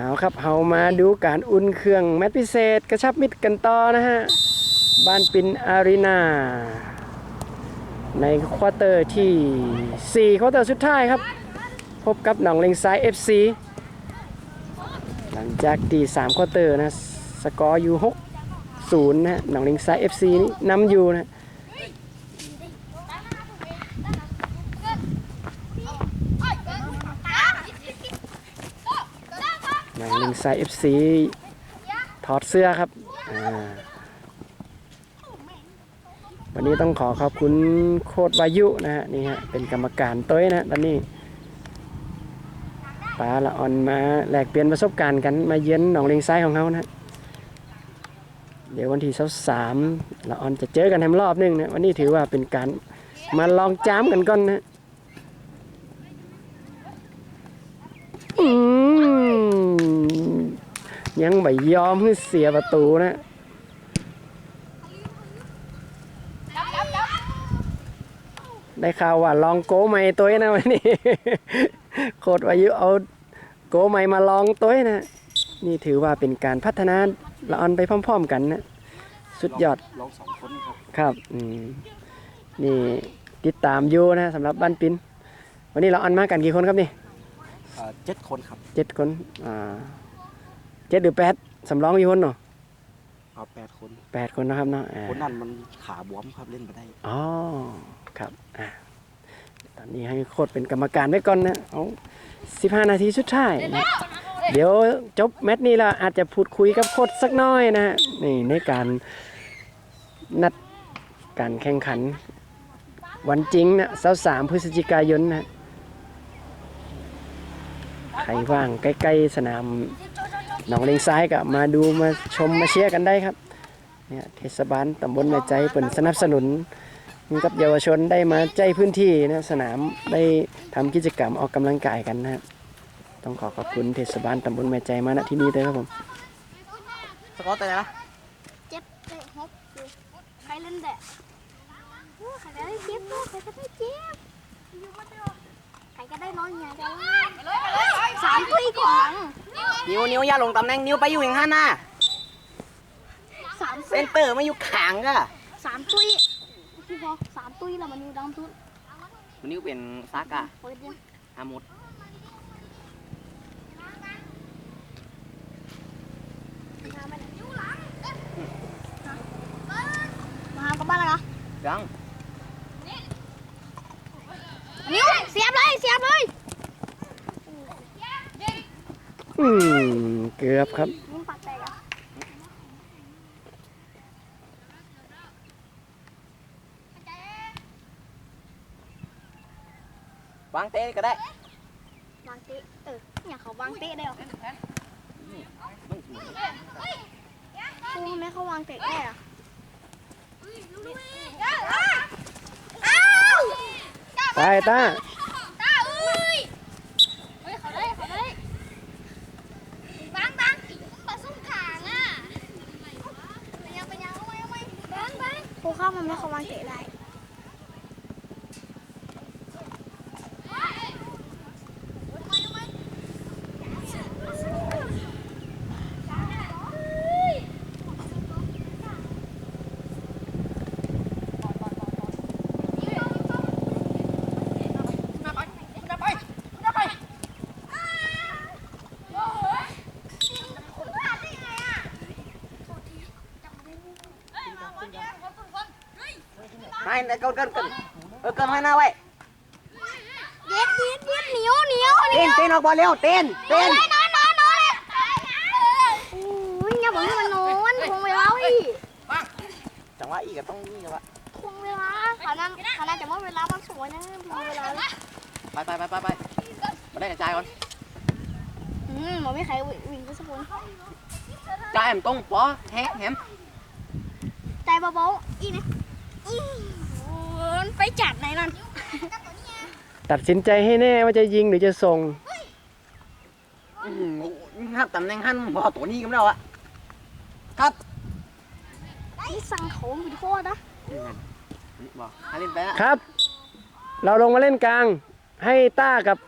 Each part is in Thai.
เอาครับเฮามาดูการอุ่นเครื่องแมตช์พิเศษ กระชับมิตรกันต่อนะฮะ บ้านปินอารีนา ในควอเตอร์ที่ 4 ควอเตอร์สุดท้ายครับ พบกับหนองเลงซ้าย FC หลังจากที่3ควอเตอร์นะ สกอร์อยู่ 6 0 นะฮะหนองเลงซ้าย FC นี่นำอยู่นะ หนองเลงซ้าย FC ถอดเสื้อครับ วันนี้ต้องขอขอบคุณโคดวายุนะฮะนี่ฮะเป็นกรรมการต้อยนะตอนนี้ป้าละออนมาแลกเปลี่ยนประสบการณ์กันมาเยือนหนองเลงซ้ายของเขานะเดี๋ยววันที่สามละออนจะเจอกันแฮมรอบหนึงนะวันนี้ถือว่าเป็นการมาลองจ้ามกันก่อนนะอืม ยังไม่ยอมให้เสียประตูนะได้ข่าวว่าลองโกใหม่ตัวนะวันนี้โคตรวายุเอาโกใหม่มาลองตัวนะนี่ถือว่าเป็นการพัฒนาละออนไปพร้อม ๆ กันนะสุดยอดลองสองคนครับครับอืมนี่ติดตามอยู่นะสำหรับบ้านปินวันนี้เราออนมากันกี่คนครับนี่อ่าเจ็ดคนครับเจ็ดคนอ่า เจ็ดหรือแปดสำรองกี่คนเนาะเอาแปดคนแปดคนนะครับเนาะอ่าคนนั้นมันขาบวมครับเล่นมาได้อ๋อครับอะตอนนี้ให้โคตรเป็นกรรมการไว้ก่อนนะเอาสิบห้านาทีสุดท้ายนะเดี๋ยวจบแมตช์นี้แล้วอาจจะพูดคุยกับโคตรสักหน้อยนะฮะนี่ในการนัดการแข่งขัน วันจริงนะเสาสามพฤศจิกายนนะใครว่างใกล้ ๆ สนาม หนองเลงซ้ายก็มาดูมาชมมาเชียร์กันได้ครับเนี่ยเทศบาลตำบลแม่ใจเปิ่นสนับสนุนกับเยาวชนได้มาใจพื้นที่นะสนามได้ทำกิจกรรมออกกำลังกายกันนะครับต้องขอขอบคุณเทศบาลตำบลแม่ใจมาณที่นี้ด้วยครับผมสกอตแต่ไหนะเจ็บเตะฮกใครเล่นแดดโอ้ใครก็ได้เจ็บโอ้ใครก็ได้เจ็บ ได้นอนอย่างเดียวสามปีก่อนนิ้วนิ้วอย่าลงตำแหน่งนิ้วไปอยู่อย่างห้าหน้าสามเซปีนเตอร์ไม่อยู่ขางก็สามตุยพี่พอสามตุยแล้วมันอยู่ดังทุนนิ้วเป็นซากะเปิดยังอามุดมามันอยู่หลังมาหากลับบ้านแล้วเหรอยัง นิ้วเสี ยบเลยเสียบเลยอืมเกือบครับนิ้วปัดแตกอะวางเตะก็ได้วางเตะเออเนี่ยเขาวางเตะได้หรอครูทำไมเขาวางเตะได้อะไปต้า ตาอุ้ยเฮ้ยเขาได้เขาได้บางบางปลาสุ่มขางอะเป็นยังเป็นยังเอาไว้เอาไว้บางบาง ครูเข้ามันไม่เขาวางเตะได้คนพลาดได้ไงอะ ให้ในเกินเกินเกินเออเกินให้หน้าไว้เด็ดเด็ดเด็ดเหนียวเหนียวเหเต้นีนวเต้นออกบอลเร็วเต้นเต้นนอนนอนนอนเลยโอ้ยอย่าบอกให้มันนอนทวงเวลาอีกจังหวะอีกก็ต้องนี่จังหวะทวงเวลาขานั้นขานั้นจะว่าเวลามันสวยนะทวงเวลาลยไปไปไปไปไปมาได้กระจายก่อนอืมมันไม่ใครวิ่งไปสักคนจ่ายแอมตรงปอแฮมแฮม ใจเบาๆอีนะอี โอ้ยไปจัดไหนนั่นตัดสินใจให้แน่ว่าจะยิงหรือจะส่งหักตำแหน่งหันพอตัวนี้กันแล้วอะครับนี่สั่งเขาเป็นโทษนะนี่บอกให้เล่นไปละครับ เราลงมาเล่นกลาง ให้ต้ากับ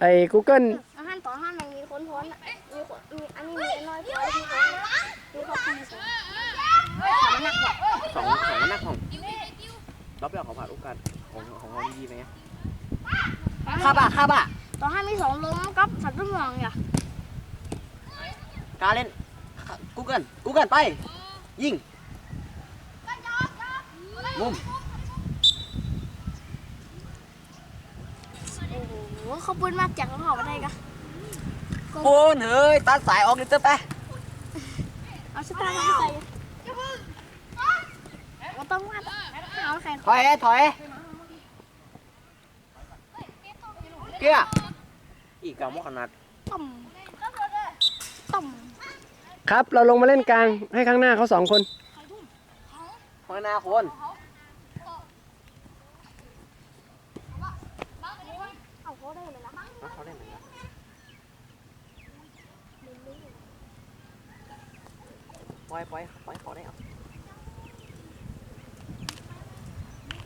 ไอ้ Google อาหารต่ออาหารมันมีคนพ้นอะอันนี้มีน้อยพอที่เขาที่เขาทำสองมันหนักกว่าสองสองมันหนักของ รอบแรกของผ่านโอกาสของของเราดีไหมข้าบ่าข้าบ่าต่อให้มีสองลมกับสัตว์ต้นมองอย่าการเล่นกูเกิลกูเกิลไป ยิงมุมโอ้โหเขาปืนมากจากเขาหอมาได้กะปูนเฮ้ยตัดสายออกนิดเดียวไปเอาสตาร์ทมา ใส่มันต้องวาดเอาแข่งถอยถอยเกี้ยอีกเก่ามขนาดต่อมต่อมครับ เราลงมาเล่นกลางให้ข้างหน้าเขาสองคนพนาคนเอาเขาได้เลยละเขาเล่นไหนล่ะปล่อยปล่อยปล่อยเขาได้เอา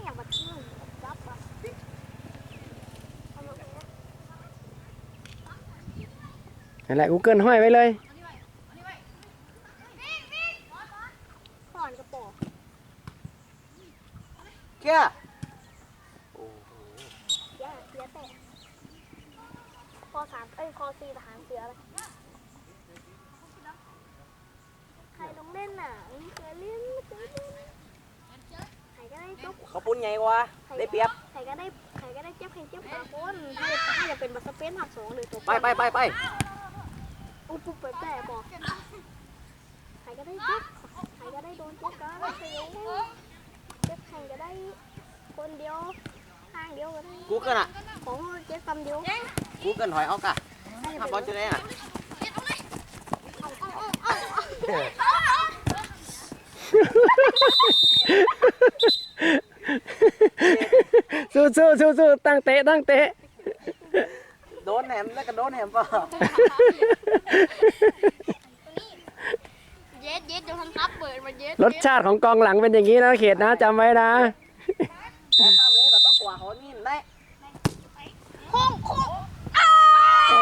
อยากมาที่นี่รับอะเอามาเลยนะ นั่นแหละ Google ห้อยไว้เลยถอนกระป๋องเกียโอ้โหเสียเสียแต่คอสามเอ้ยคอสี่ทหารเสืออะไรใครลงเล่นน่ะไม่เคยเล่นไม่เคยเล่นใครก็ได้จบเขาปุ้นไงวะได้เปรียบใครก็ได้ใครก็ได้เจ็บใครเจ็บปากคนถ้าจะถ้าจะเป็นบัสเปนหักสองหรือตัวไปไปไปไป อุ๊บปุ๊บแปะบอกใครก็ได้เจ็บใครก็ได้โดนเจ็บกันใครก็ได้เจ็บใครก็ได้คนเดียวข้างเดียวก็ได้ กูเกิลอะ ของเจ็บคำเดียว กูเกิลถอยเอากะถ้าบอลจะได้อะสู้สู้สู้สู้ตั้งเตะตั้งเตะ นแหนมแล้วก็โดนแหนมเปล่าเย็ดเย็ดเดี๋ยวทันทับเปิดมาเย็ดรสชาติของกองหลังเป็นอย่างนี้นะเขตนะจำไว้นะพอข้ามเลยเราต้องกว่าเขานี่ได้โค้งโค้งโอ้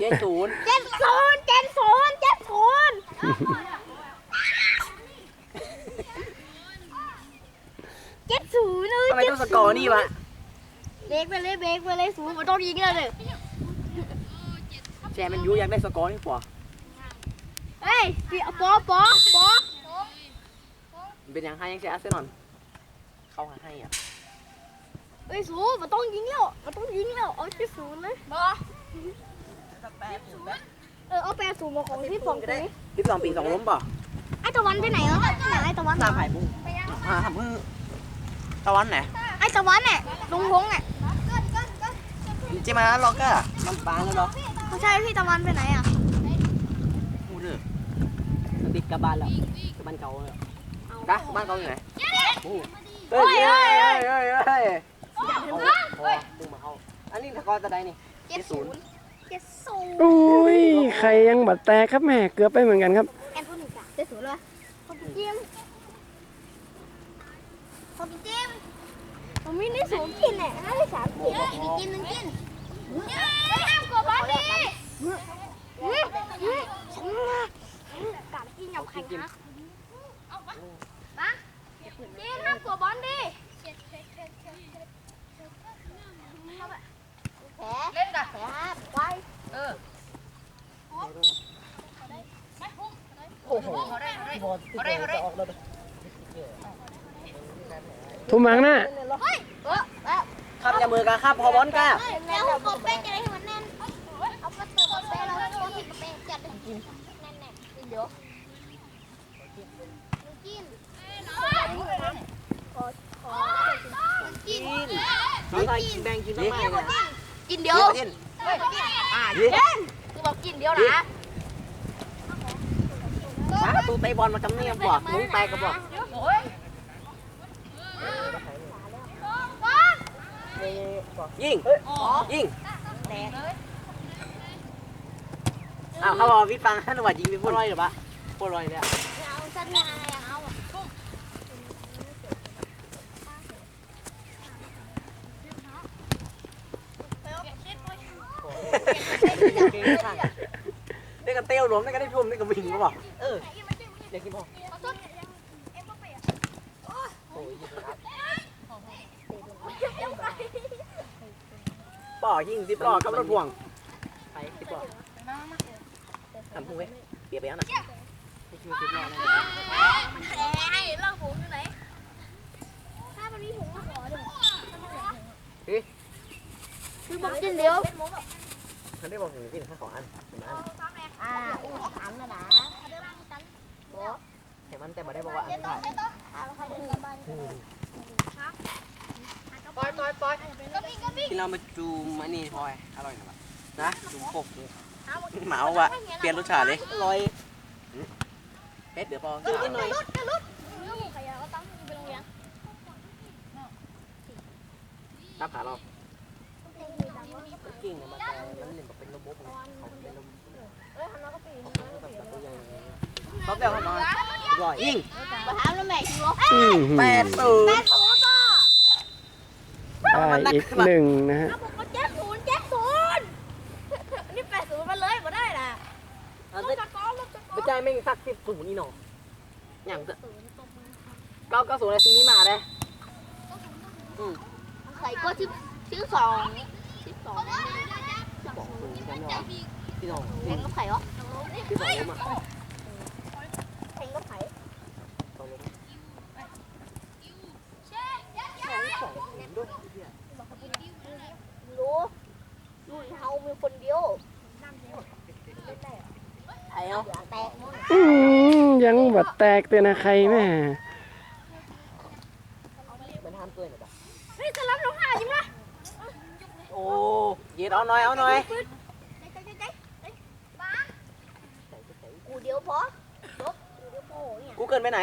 เย้ศูนย์เจ็ดศูนย์เจ็ดศูนย์เจ็ดศูนย์เจ็ดศูนย์เลยทำไมต้องสกอร์นี่วะ เบรกไปเลยเบรกไปเลยศูนย์มันต้องยิงแล้วเลยแชร์มันยูอยากได้สกอร์นี่กว่าเฮ้ยพี่ปอปอปอมันเป็นยังให้ยังแชร์อาร์เซนอลเข้าหาให้อะเฮ้ยศูนย์มันต้องยิงแล้วมันต้องยิงแล้วเอาที่ศูนย์เลยบอเออเอาแปดศูนย์มาของที่ผมตรงนี้ที่สองปีสองล้มป่ะไอ้ตะวันไปไหนวะไหนไอ้ตะวันตามไผ่บุ้งอ่าทำมือตะวันไหนไอ้ตะวันเนี่ยลุงพงษ์เนี่ยเจมาแล้วล็อกเกอร์ลำปางแล้วเหรอไม่ใช่พี่ตะวันไปไหนอะมูเด้อติดกับบ้านแล้วกับบ้านเก่าเลยกะบ้านเก่าอยู่ไหนโอ้เฮ้ยเฮ้ยเฮ้ยเฮ้ยเฮ้ยโอ้ดึงมาเขาอันนี้สกอร์ตะไดนี่เจ็ดศูนย์เจ็ดศูนย์อุ้ยใครยังบัดแตกครับแม่เกือบไปเหมือนกันครับแอนโทนิกอะเจ็ดศูนย์เลยขอบคุณจิมขอบคุณจิมผมมีได้ศูนย์กินเนี่ยห้าได้สามกินมีกินหนึ่งกินไม่ห้ามกดบอลดิกัดกินหยับแข่งนะมาจิมห้ามกดบอลดิแผลเล่นกับแผลไว้ ทุ่มหางน้าเฮ้ยเออแล้ว ครับอย่ามือกันครับพอบอลก้าแล้วกดเป๊กจะได้ให้มันแน่น เอากระตือกดเป๊กแล้วกดผิดกดเป๊กจัดเลยแน่นแน่นเดี๋ยวกินกินขอขอกินน้องชายกินแบงกินน้ำมันนะกินเดี๋ยวกินอ่าเย็นกูบอกกินเดี๋ยวนะมาตูเตะบอลมาจำเนียมบ่มุ้งแตกกับบ่ ยิงยิงอ้าวเขาบอกพี่ฟังท่านว่ายิงเป็นผู้ร้อยหรือปะผู้ร้อยเลยเอาสัญญาเอาอะเก่งข้างได้กันเตี้ยวรวมได้กันได้ทุ่มได้กันวิ่งก็บอกเออเด็กกินพอโอ้ย ป่อยิงสิป่อกับรถพ่วงไปสิป่อทำพูไว้เปียกไปแล้วนะไม่คิดว่าสิบล้อนะให้เล่าผมอยู่ไหนถ้ามันมีถุงมาขอเดี๋ยวคือบอกกินเดียวฉันได้บอกถึงที่ข้าขออันเห็นไหมอ่าอู้สามนะนะเห็นมันแต่ไม่ได้บอกว่าอันถ่าย ปล่อยปล่อยปล่อยก็มีก็มีที่เรามาจูมอันนี้พลอยอร่อยนะนะจูโคกหมาว่ะเปลี่ยนรสชาติเลยอร่อยเฮ็ดเดี๋ยวพอกินหน่อยรุดจะรุดเรื่องของใครอะก็ตั้งไปโรงเรียนตามขาเรากิ่งเนี่ยมันแต่มันเล่นแบบเป็นระบบเขาเป็นระบบเอ้ยทำแล้วก็ปีนแบบตัวใหญ่เขาเดี๋ยวเขานอนอร่อยยิงมาถามแล้วแม่คิวอื้อหือแปดศูนแปย์ดศูนย์ก็ได้ อีกหนึ่งนะฮะถ้าผมก็เจ็ดศูนย์เจ็ดศูนย์นี่แปดศูนย์มาเลยมาได้นะเอาลูไปกตะกอนลูกตะกอไปนจ่ายไม่สักสิบศูนย์นี่หนออย่างเถอะเก้าเก้าศูนย์ในซีนี้มาเลยใส่ก็ชื่อชื่อสองชื่อสองบอกศูนย์กันเนาะพี่น้องเพลงก็ไผ่เหรอพี่สองล้มอะเพลงก็ไผ่สองล้มสองรู้รุ่นเฮามี คนเดียวไอ้เนาะแตกอืมยังบัดแตกเตือนนะใครแม่มันห้ามเกินหรอปะเฮ้ยจะรับน้องหาอยู่นะโอ้เย็ดเอาหน่อยเอาหน่อยกูเดียวพอลบกูเดียวพอเนี่ยกูเกินไปไหน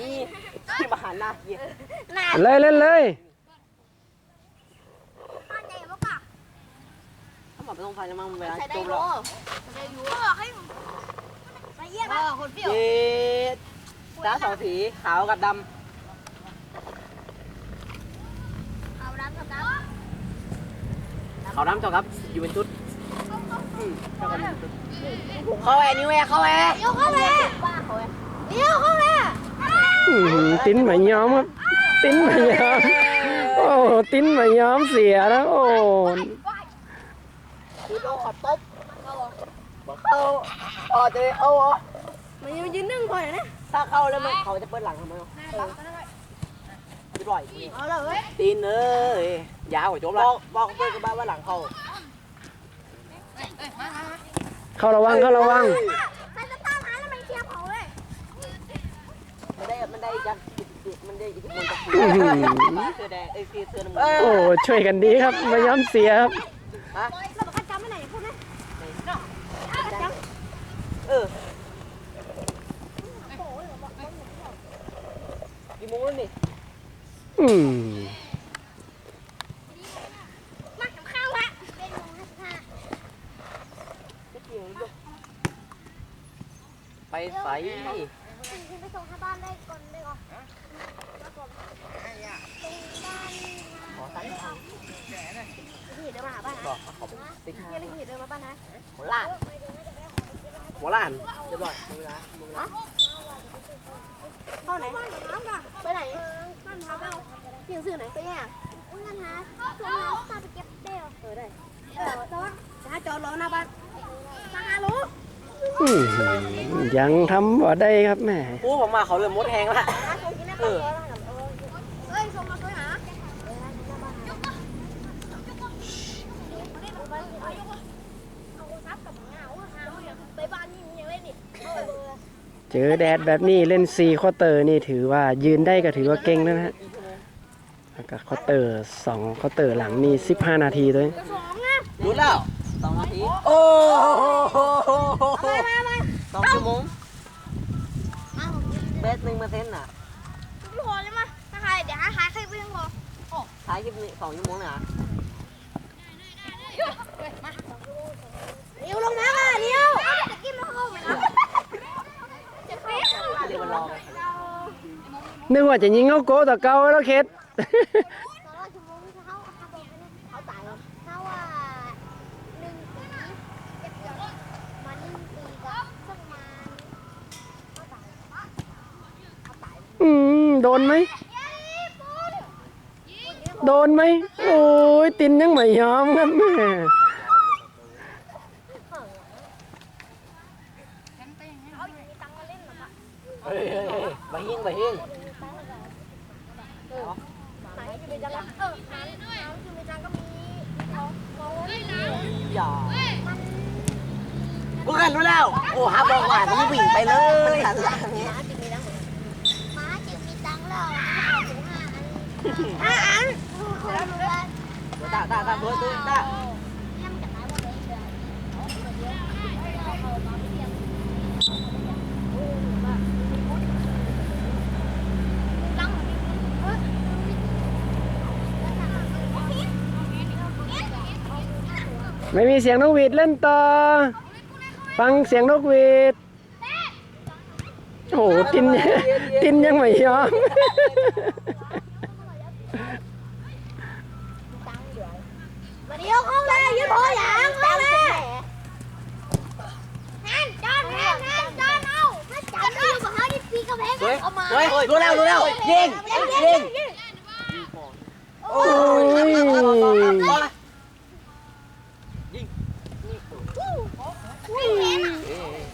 นี่ที่มาหันหน้าเย็ดหน้าเลยเล่นเลย บ้านใหญ่มากอะ ถ้า หมอไปตรงไฟแล้วมั้งเวลาใส่ได้จบโลแล้วใส่ได้ยูบอกให้มาเยี่ยมอะคนเปรี้ยวเย็ดตาสองสีขาวกับดเอาดำกับดำขาวดำเท่ากับอยู่เป็นชุดอืมเท่ากับอยู่เป็นชุดเข้าแอร์นิวแอร์เข้าแอร์ำเดี๋ยวเข้ามาเดี๋ยวเข้ามาอื้อหือติ้นไม่ยอมครับ ติ้นไม่ยอม โอ้ ติ้นไม่ยอมเสียแล้วโอ้คื อโดนขอตบบอเข้าอ๋อจะเอาอ๋อมันยังยืนนึ่งพอเนี่ยถ้าเข้าแล้วมันเขาจะเปิดหลังทำไมอะจะปล่อยเอาเลยตีนเอ้ยยาวกว่าจบแล้วบอกบอกเพื่อนกับบ้านว่าหลังเขาเข้าระวังเข้าระวังใครจะตามหาแล้วมันเคลียร์เผาเลยมันได้มันได้ยัดมันได้อิทธิพลจากอื้อหือเสื้อแดงไอ้ยเสื้อน้ำเงิโอ้ช่วยกันดีครับไม่ยอมเสียครับ ฮะ เราบอกจำไม่ไหนพูดนะ เออ กี่โมงแล้วนี่อืมมากับข้าวละเป็นโมงห้าสิบห้าไม่เกี่ยวเลยไปใส่ไปส่งที่บ้านได้ก่อนได้ก่อนแล้วก่อนตรงบ้านขอใส่ทางพี่เดินมาหาบ้านนะบอกขอบคุณติ๊กพี่เลยพี่เดินมาบ้านนะหัวล้านหัวล้านเรียบร้อยมือละมือละเข้าไหน พี่ซื้อไหนไปเนี่ยอุ้ยงั้นหาเพื่อนเราตาไปเก็บเบลเออได้เออจอดจะให้จอดรอหน้าบ้านมาหาลูกอื้อหือยังทำบ่ได้ครับแม่ปูผมมาเขาเริ่มมดแหงละ หาส่งกินได้ก่อนเฮ้ยส่งมาช่วยหาไปบ้านนี่มึงยังเล่นอีกเจอแดดแบบนี้เล่นซีควอเตอร์นี่ถือว่ายืนได้ก็ถือว่าเก่งแล้วนะฮะ แล้วก็ควอเตอร์สองควอเตอร์หลังนี่15นาทีด้วยสองนะรู้แล้วสองนาทีโอ้โหมามาสองชั่วโมงเบสหนึ่งเปอร์เซ็นต์น่ะพี่พอเลยมาถ้าใครเดี๋ยวหาใครใครไปยังพอท้ายคลิปนี้สองชั่วโมงน่ะเดี๋ยวลงมาค่ะเดี๋ยวจะกินแล้วเข้าไหมครับจะเฟสเดี๋ยวมันรอไปนึกว่าจะยิงเอาโกต่อเก่าแล้วเคส เขาอ่าหนึ่งสี่เจ็ดเก้ามาหนึ่งสี่สองสั่งงานเขาต่ายเหรออืมโดนไหม โดนไหม โอ้ยตินยังไม่ยอมครับแม่ อย่ากูกันรู้แล้ว โอ้ฮับบอกว่ามึงวิ่งไปเลยหันหลังม้าจึงมีตังค์แล้วห้าอันห้าอันแล้วรู้ว่าตาตาตาตัวตัวตา ทำจากไหนหมดเลยเดือนตังค์เออ ไม่มีเสียงนกหวีดเล่นต่อ ฟังเสียงนกหวีดโอ้โหตินตินยังไม่ยอมมาเดียวเข้าเลยยืนโผล่หลังเข้าเลยแฮนจอนแฮนแฮนจอนเอามาจับอยู่กับเขาที่ปีกระเพงเอามาเฮ้ยรู้แล้วรู้แล้วยิงยิงโอ้ย โ